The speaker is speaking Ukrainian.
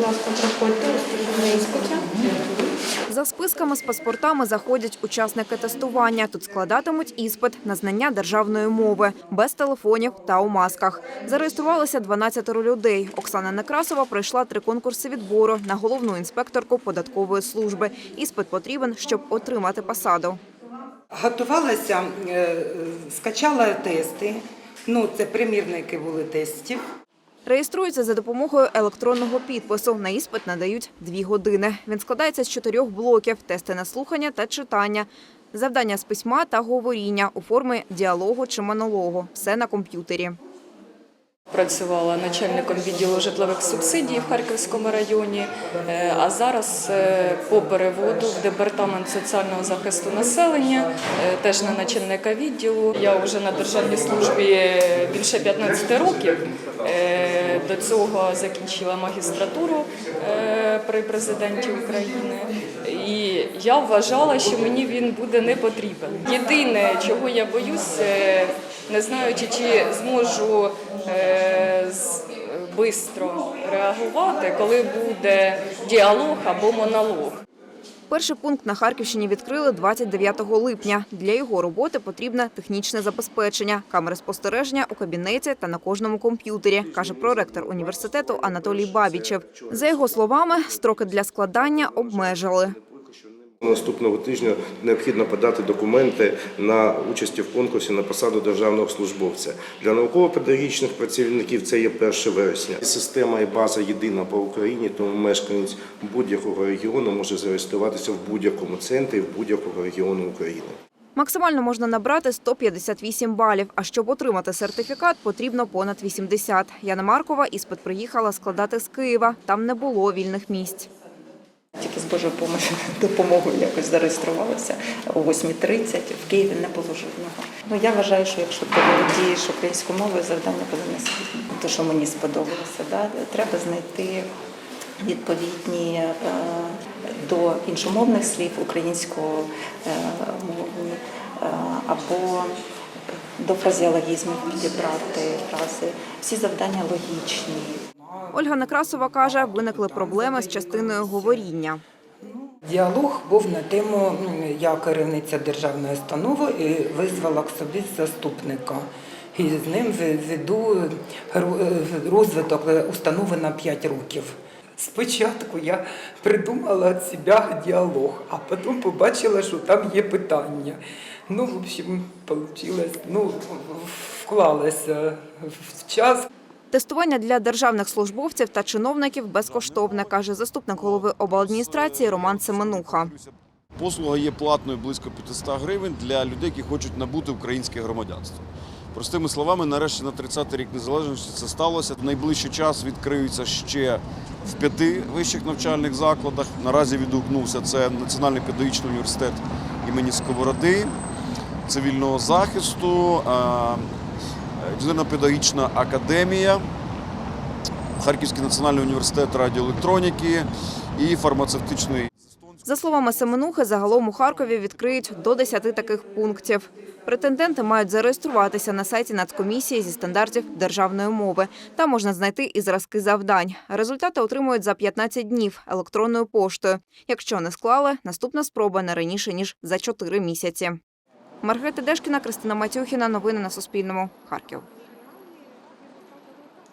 Будь ласка, проходьте на іспиті. За списками з паспортами заходять учасники тестування. Тут складатимуть іспит на знання державної мови без телефонів та у масках. Зареєструвалося 12 людей. Оксана Некрасова пройшла три конкурси відбору на головну інспекторку податкової служби. Іспит потрібен, щоб отримати посаду. Готувалася, е, скачала тести. Ну, це примірники були тестів. Реєструються за допомогою електронного підпису. На іспит надають дві години. Він складається з чотирьох блоків: тести на слухання та читання, завдання з письма та говоріння у формі діалогу чи монологу. Все на комп'ютері. Працювала начальником відділу житлових субсидій в Харківському районі, е, а зараз е, по переводу в департамент соціального захисту населення, е, теж на начальника відділу. Я вже на державній службі більше 15 років. До цього закінчила магістратуру при президенті України. І я вважала, що мені він буде не потрібен. Єдине, чого я боюсь, не знаючи, чи зможу е, з- бистро реагувати, коли буде діалог або монолог. Перший пункт на Харківщині відкрили 29 липня. Для його роботи потрібне технічне забезпечення, камери спостереження у кабінеті та на кожному комп'ютері, каже проректор університету Анатолій Бабічев. За його словами, строки для складання обмежили. Наступного тижня необхідно подати документи на участі в конкурсі на посаду державного службовця. Для науково-педагогічних працівників це є 1 вересня. Система і база єдина по Україні, тому мешканець будь-якого регіону може зареєструватися в будь-якому центрі в будь-якого регіону України. Максимально можна набрати 158 балів, а щоб отримати сертифікат, потрібно понад 80. Яна Маркова іспит приїхала складати з Києва. Там не було вільних місць. Божою допомогою якось зареєструвалася о 8.30. В Києві не було жодного. Ну я вважаю, що якщо ти володієш українською мовою, завдання буде не складне. Те, що мені сподобалося, да? треба знайти відповідні е, до іншомовних слів українськомовні е, або до фразеологізмів підібрати фрази. Всі завдання логічні. Ольга Некрасова каже, виникли проблеми з частиною говоріння. Діалог був на тему я керівниця державної установи і визвала к собі заступника. І з ним ве- веду е, розвиток установи на 5 років. Спочатку я придумала від себе діалог, а потім побачила, що там є питання. Ну, в общем, вийшло, ну, вклалася в час. Тестування для державних службовців та чиновників безкоштовне, каже заступник голови обладміністрації Роман Семенуха. Послуга є платною близько 500 гривень для людей, які хочуть набути українське громадянство. Простими словами, нарешті на 30-й рік незалежності це сталося. В найближчий час відкриються ще в п'яти вищих навчальних закладах. Наразі відгукнувся це Національний педагогічний університет імені Сковороди, цивільного захисту, інженерно-педагогічна академія, Харківський національний університет радіоелектроніки і фармацевтичний За словами Семенухи, загалом у Харкові відкриють до 10 таких пунктів. Претенденти мають зареєструватися на сайті Нацкомісії зі стандартів державної мови. Там можна знайти і зразки завдань. Результати отримують за 15 днів електронною поштою. Якщо не склали, наступна спроба не раніше ніж за 4 місяці. Маргарита Дешкіна, Кристина Матюхіна. Новини на Суспільному. Харків.